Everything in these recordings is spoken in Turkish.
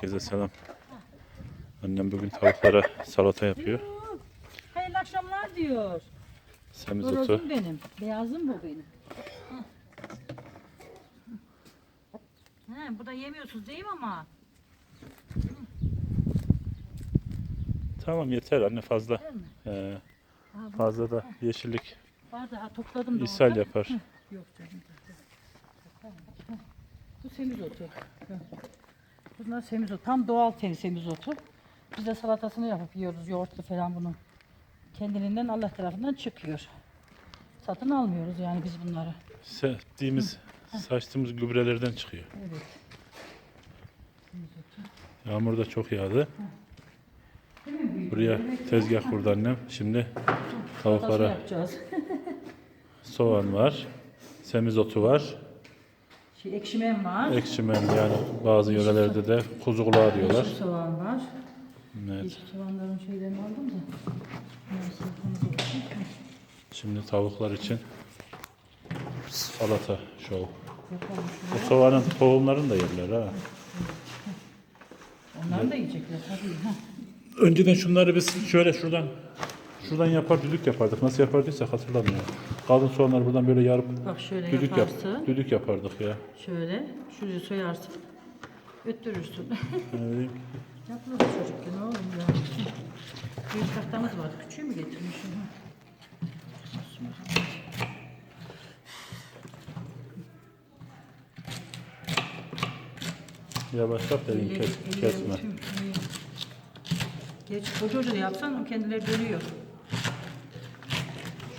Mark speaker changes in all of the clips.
Speaker 1: Herkese selam. Annem bugün tavuklara salata yapıyor.
Speaker 2: Hayırlı akşamlar diyor.
Speaker 1: Semizotu.
Speaker 2: Horozum benim. Beyazım bu benim. He, burada yemiyorsunuz değil mi ama?
Speaker 1: Tamam yeter anne fazla.
Speaker 2: Değil mi?
Speaker 1: Ee,
Speaker 2: bu
Speaker 1: fazla da yeşillik
Speaker 2: var da ha, topladım da
Speaker 1: ishal yapar.
Speaker 2: Yok canım. Bu semizotu. Heh. Bunlar semizotu. Tam doğal tem semizotu. Biz de salatasını yapıp yiyoruz. Yoğurtlu falan bunu. Kendiliğinden Allah tarafından çıkıyor. Satın almıyoruz yani biz bunları.
Speaker 1: Serdiğimiz, saçtığımız gübrelerden çıkıyor.
Speaker 2: Evet.
Speaker 1: Yağmur da çok yağdı. Buraya tezgah kurdu annem. Şimdi tavuklara
Speaker 2: yapacağız.
Speaker 1: soğan var. Semizotu var.
Speaker 2: Şey, ekşimem var.
Speaker 1: Ekşimen yani bazı yörelerde de kuzu kulağı diyorlar.
Speaker 2: Yeşil soğan var.
Speaker 1: Evet.
Speaker 2: Yeşil soğanların şeylerini aldım da.
Speaker 1: Şimdi tavuklar için salata şov.
Speaker 2: Şuraya.
Speaker 1: soğanın tohumlarını da yerler ha.
Speaker 2: Onları da yiyecekler tabii. Ha.
Speaker 1: Önceden şunları biz şöyle şuradan şuradan yapar düdük yapardık. Nasıl yapardıysak hatırlamıyorum. Kalın soğanları buradan böyle yarıp
Speaker 2: Bak şöyle
Speaker 1: düdük yap,
Speaker 2: yaparsın.
Speaker 1: düdük yapardık ya.
Speaker 2: Şöyle. Şuraya soyarsın. Öttürürsün.
Speaker 1: Ne bileyim.
Speaker 2: Yapılır çocukken oğlum ya. Büyük tahtamız vardı. Küçüğü mü getirmişim? Ha.
Speaker 1: Yavaş yap da elini
Speaker 2: Elle-
Speaker 1: kes, kesme.
Speaker 2: Geç koca hoca da yapsan kendileri dönüyor.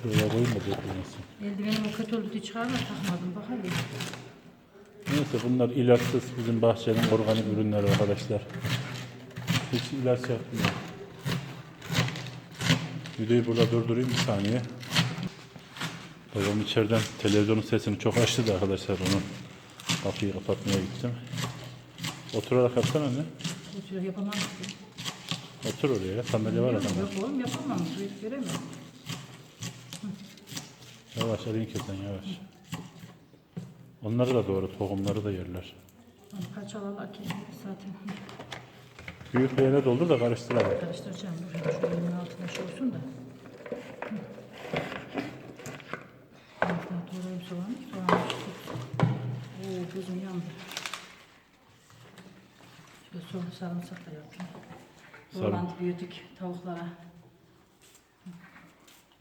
Speaker 1: Şuraya koyayım da dökülmesin.
Speaker 2: Eldivenim o kötü oldu diye çıkarma takmadım. Bak hadi.
Speaker 1: Neyse bunlar ilaçsız bizim bahçenin organik ürünleri arkadaşlar. Hiç ilaç yapmıyor. Videoyu burada durdurayım bir saniye. Babam içeriden televizyonun sesini çok açtı da arkadaşlar onu kapıyı kapatmaya gittim. Oturarak yapsana anne.
Speaker 2: Oturuyor yapamam.
Speaker 1: Otur oraya ya. Sandalye var adamın.
Speaker 2: Yok oğlum yapamam. Hiç göremem.
Speaker 1: Yavaş elini kesen yavaş. Onları da doğru tohumları da yerler.
Speaker 2: Hani Parçalarlar ki zaten.
Speaker 1: Büyük leğene doldur da karıştıralım.
Speaker 2: Karıştıracağım. Dur. Şu elimin altına şey olsun da. Daha doğrayayım soğanı. Soğanı. Oo gözüm yandı. Şöyle soğan sarımsak da yapayım. Bol
Speaker 1: Sarım-
Speaker 2: antibiyotik tavuklara.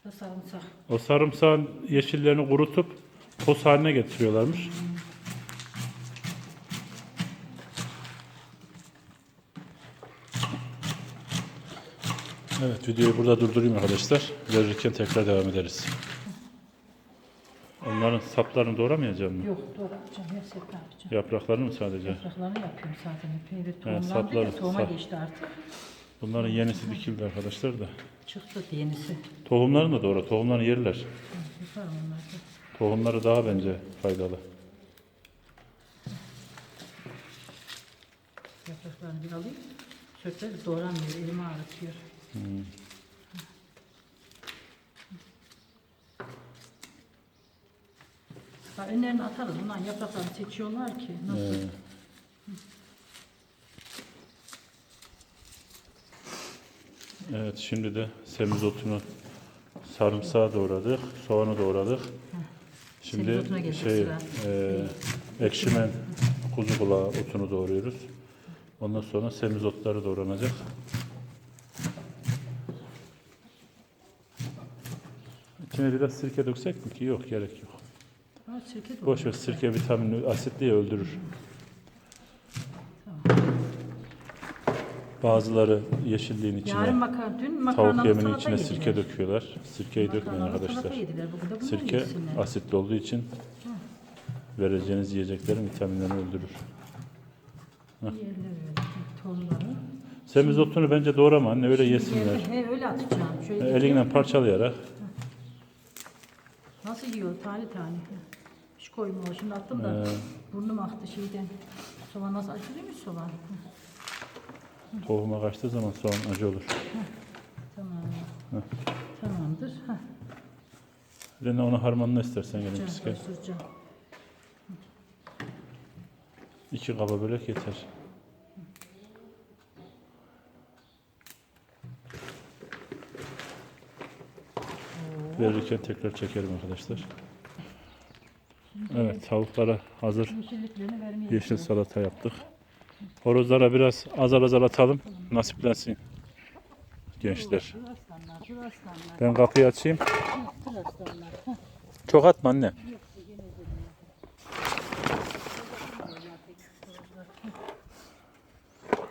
Speaker 2: Da sarımsak.
Speaker 1: O sarımsağın yeşillerini kurutup toz haline getiriyorlarmış. Evet videoyu burada durdurayım arkadaşlar. Verirken tekrar devam ederiz. Onların saplarını doğramayacağım mı?
Speaker 2: Yok doğrayacağım. Hepsini yapacağım.
Speaker 1: Yapraklarını mı sadece?
Speaker 2: Yapraklarını yapıyorum. Evet,
Speaker 1: Evet,
Speaker 2: tohumlandı
Speaker 1: sapları-
Speaker 2: ya, tohuma
Speaker 1: sap-
Speaker 2: geçti artık.
Speaker 1: Bunların yenisi dikildi arkadaşlar da.
Speaker 2: Çıktı yenisi.
Speaker 1: Tohumlarını da doğra. Tohumlarını yerler. Tohumları daha bence faydalı.
Speaker 2: Yapraklarını bir alayım. Çöpleri doğranmıyor, elimi ağrıtıyor. Ha, önlerini atarız. Bundan yapraklarını seçiyorlar ki. Nasıl?
Speaker 1: Ee, Evet şimdi de semizotunu sarımsağı doğradık, soğanı doğradık. Şimdi
Speaker 2: Semizotuna gelecek
Speaker 1: şey
Speaker 2: sıra.
Speaker 1: e, ekşimen kuzu kulağı otunu doğruyoruz. Ondan sonra semizotları doğranacak. İçine biraz sirke döksek mi ki? Yok gerek yok.
Speaker 2: Ha,
Speaker 1: Boş ver sirke vitaminli asitli ya öldürür. Bazıları yeşilliğin içine
Speaker 2: Yarın makarna, dün
Speaker 1: Tavuk yeminin
Speaker 2: salata
Speaker 1: içine
Speaker 2: yediler.
Speaker 1: sirke döküyorlar. Sirkeyi dökmeyin
Speaker 2: Makarnalı
Speaker 1: arkadaşlar.
Speaker 2: salata yediler. Bugün de bunları
Speaker 1: Sirke
Speaker 2: yesinler.
Speaker 1: asitli olduğu için vereceğiniz yiyeceklerin vitaminlerini öldürür.
Speaker 2: Yerler öyle. Tohumları.
Speaker 1: Semizotunu bence doğrama anne öyle yesinler.
Speaker 2: He, öyle atacağım. Şöyle
Speaker 1: Elinden parçalayarak
Speaker 2: Nasıl yiyor tane tane. Hiç koymuyor. Şimdi attım da
Speaker 1: Ee.
Speaker 2: burnum aktı şeyden. Soğan nasıl acılıymış soğan?
Speaker 1: Tohuma kaçtığı zaman soğan acı olur.
Speaker 2: Tamam. Heh. Tamamdır. Heh.
Speaker 1: Rene onu harmanla istersen gelin
Speaker 2: bisiklet.
Speaker 1: İki kaba börek yeter. Verirken tekrar çekerim arkadaşlar. Evet tavuklara hazır yeşil salata yaptık. Horozlara biraz azar azar atalım. Nasiplensin. Gençler. Ben kapıyı açayım.
Speaker 2: Heh,
Speaker 1: Çok atma anne.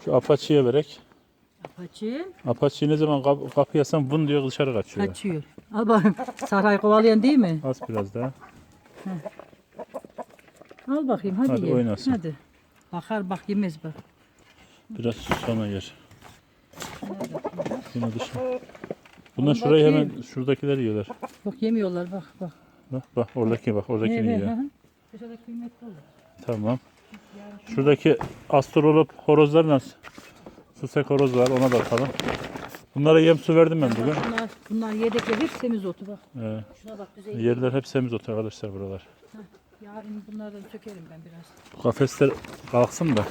Speaker 1: Şu apaçıya verek.
Speaker 2: Apaçı
Speaker 1: Apaçıyı ne zaman kap kapıya yatsam bun diyor dışarı kaçıyor.
Speaker 2: kaçıyor. Al bakayım. Saray kovalayan değil mi?
Speaker 1: Az biraz daha.
Speaker 2: Al bakayım hadi,
Speaker 1: Hadi
Speaker 2: ye.
Speaker 1: oynasın.
Speaker 2: Hadi. Bakar bak yemez bak.
Speaker 1: Biraz sonra yer. Yine dışarı. Bunlar
Speaker 2: Oğlum
Speaker 1: şurayı hemen şuradakiler yiyorlar.
Speaker 2: Bak yemiyorlar bak bak.
Speaker 1: Bak bak oradaki bak
Speaker 2: he,
Speaker 1: yiyor.
Speaker 2: Dışarıda kıymetli olur.
Speaker 1: Tamam. Şuradaki astrolop horozlar nasıl? Susek horoz var ona bakalım. Bunlara yem su verdim ben bugün.
Speaker 2: Bunlar, bunlar yedekler hep semizotu bak.
Speaker 1: Ee,
Speaker 2: Şuna bak güzel.
Speaker 1: yerler hep semizotu arkadaşlar buralar.
Speaker 2: Yarın bunlardan sökerim ben biraz.
Speaker 1: Bu kafesler kalksın da.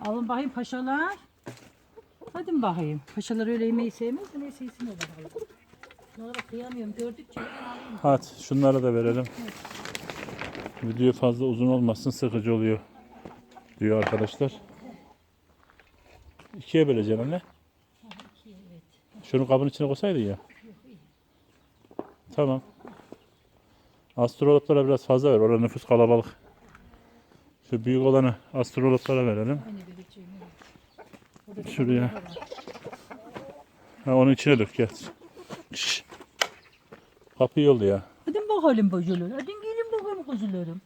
Speaker 2: Alın bakayım paşalar. Hadi bakayım. Paşalar öyle yemeği sevmez de neyse yesin o bakalım. Şunlara bak kıyamıyorum. Gördükçe ben alayım.
Speaker 1: Hadi şunları da verelim. Video fazla uzun olmasın sıkıcı oluyor diyor arkadaşlar. İkiye böleceksin anne. Şunu kabın içine koysaydın ya. Tamam. Astrologlara biraz fazla ver. Orada nüfus kalabalık. Şu büyük olanı astrologlara verelim. Şuraya. Ha, onun içine dök gel. Şşş. Kapıyı yoldu ya.
Speaker 2: Hadi bakalım bacılar. Hadi gelin bakalım kuzularım.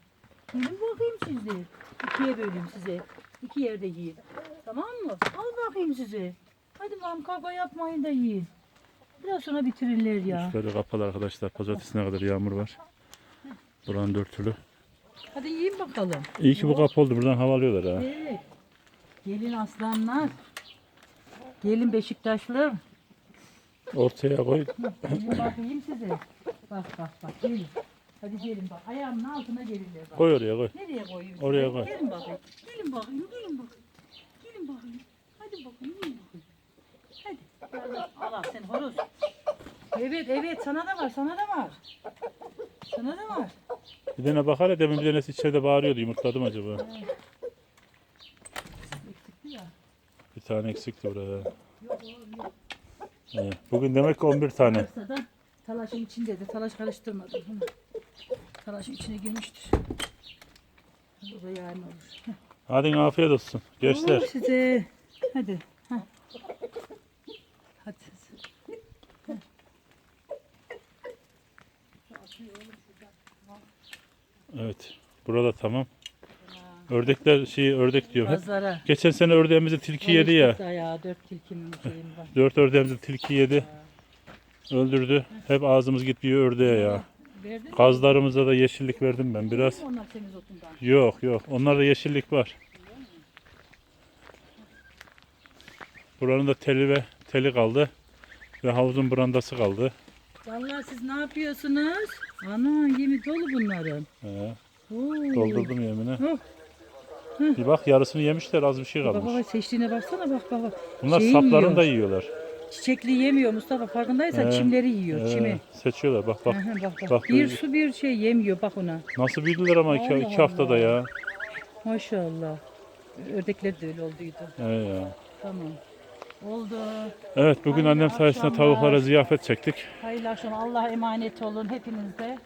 Speaker 2: Gelin bakayım size. İkiye böleyim size. İki yerde yiyin. Tamam mı? Al bakayım size. Hadi bakalım kavga yapmayın da yiyin. Biraz sonra bitirirler ya.
Speaker 1: Şöyle kapalı arkadaşlar. Pazartesine kadar yağmur var. Buranın dörtülü.
Speaker 2: Hadi yiyin bakalım.
Speaker 1: İyi ki bu kapı oldu. Buradan hava alıyorlar ha.
Speaker 2: Evet. Gelin aslanlar. Gelin Beşiktaşlı.
Speaker 1: Ortaya koy.
Speaker 2: Gelin bakayım size. Bak bak bak gelin. Hadi gelin bak. Ayağımın altına gelirler bak.
Speaker 1: Koy oraya koy.
Speaker 2: Nereye koyayım?
Speaker 1: Oraya koy.
Speaker 2: Gelin bakayım. Gelin bakayım. Gelin bakayım. Gelin bakayım. Hadi bakayım. Gelin bakayım. Allah sen horoz. Evet evet sana da var sana da var. Sana da var.
Speaker 1: Bir tane bakar ya demin bir tanesi içeride bağırıyordu. Yumurtladım acaba.
Speaker 2: Eksikti ya.
Speaker 1: Bir tane eksikti burada. Evet. Bugün demek ki 11 tane.
Speaker 2: Varsa da talaşın içinde de talaş karıştırmadım. Hı. Talaşın içine girmiştir. O da yarın olur.
Speaker 1: Hadi afiyet olsun. Gençler.
Speaker 2: Size. Hadi. Heh. Hadi.
Speaker 1: Evet. Burada tamam. Ördekler şey ördek diyor. Hep.
Speaker 2: Pazara.
Speaker 1: Geçen sene ördeğimizi tilki yedi ya.
Speaker 2: Ya dört tilkinin şeyim var.
Speaker 1: Dört ördeğimizi tilki yedi. Öldürdü. Hep ağzımız gitmiyor ördeğe ya.
Speaker 2: Verdin mi?
Speaker 1: Kazlarımıza da yeşillik verdim ben biraz.
Speaker 2: Onlar temiz otundan.
Speaker 1: Yok yok. Onlarda yeşillik var. Buranın da teli ve teli kaldı. Ve havuzun brandası kaldı.
Speaker 2: Vallahi siz ne yapıyorsunuz? Ana yemi dolu bunların.
Speaker 1: He,
Speaker 2: Oo.
Speaker 1: doldurdum yemine.
Speaker 2: Oh.
Speaker 1: Bir bak yarısını yemişler az bir şey
Speaker 2: Bak
Speaker 1: kalmış.
Speaker 2: bak seçtiğine baksana bak bak bak.
Speaker 1: Bunlar
Speaker 2: Şeyi
Speaker 1: saplarını
Speaker 2: yiyor.
Speaker 1: da yiyorlar.
Speaker 2: Çiçekli yemiyor Mustafa farkındaysan
Speaker 1: He,
Speaker 2: çimleri yiyor
Speaker 1: He,
Speaker 2: çimi.
Speaker 1: seçiyorlar bak bak.
Speaker 2: Aha, bak, bak.
Speaker 1: bak
Speaker 2: bir su bir şey yemiyor bak ona.
Speaker 1: Nasıl büyüdüler ama iki,
Speaker 2: Allah
Speaker 1: iki haftada
Speaker 2: Allah.
Speaker 1: ya.
Speaker 2: Maşallah. Ördekler de öyle olduydu.
Speaker 1: He ya.
Speaker 2: Tamam. Oldu.
Speaker 1: Evet bugün
Speaker 2: Hayırlı
Speaker 1: annem sayesinde
Speaker 2: akşamlar.
Speaker 1: tavuklara ziyafet çektik.
Speaker 2: Hayırlı akşam. Allah'a emanet olun hepiniz de.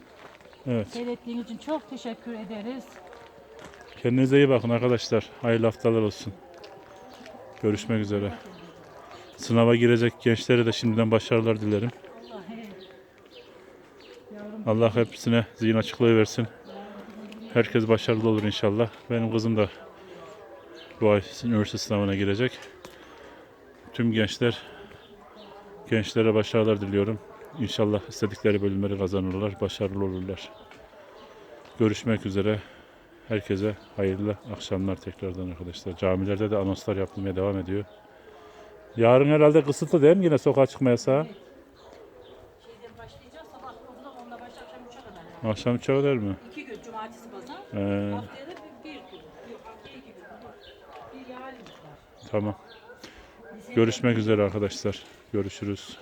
Speaker 1: Evet.
Speaker 2: Seyrettiğiniz için çok teşekkür ederiz.
Speaker 1: Kendinize iyi bakın arkadaşlar. Hayırlı haftalar olsun. Görüşmek üzere. Sınava girecek gençlere de şimdiden başarılar dilerim. Allah hepsine zihin açıklığı versin. Herkes başarılı olur inşallah. Benim kızım da bu ay üniversite sınavına girecek. Tüm gençler gençlere başarılar diliyorum. İnşallah istedikleri bölümleri kazanırlar, başarılı olurlar. Görüşmek üzere. Herkese hayırlı akşamlar tekrardan arkadaşlar. Camilerde de anonslar yapılmaya devam ediyor. Yarın herhalde kısıtlı değil mi yine sokağa çıkma yasağı?
Speaker 2: şeyden başlayacağız. Sabah 9'da onda başlar akşam 3'e kadar. Yani.
Speaker 1: Akşam üçe kadar mı?
Speaker 2: İki gün cumartesi pazar.
Speaker 1: Ee,
Speaker 2: Haftaya da bir, bir gün. Yok haftaya iki gün. Bir yarın var.
Speaker 1: tamam. Görüşmek üzere arkadaşlar. Görüşürüz.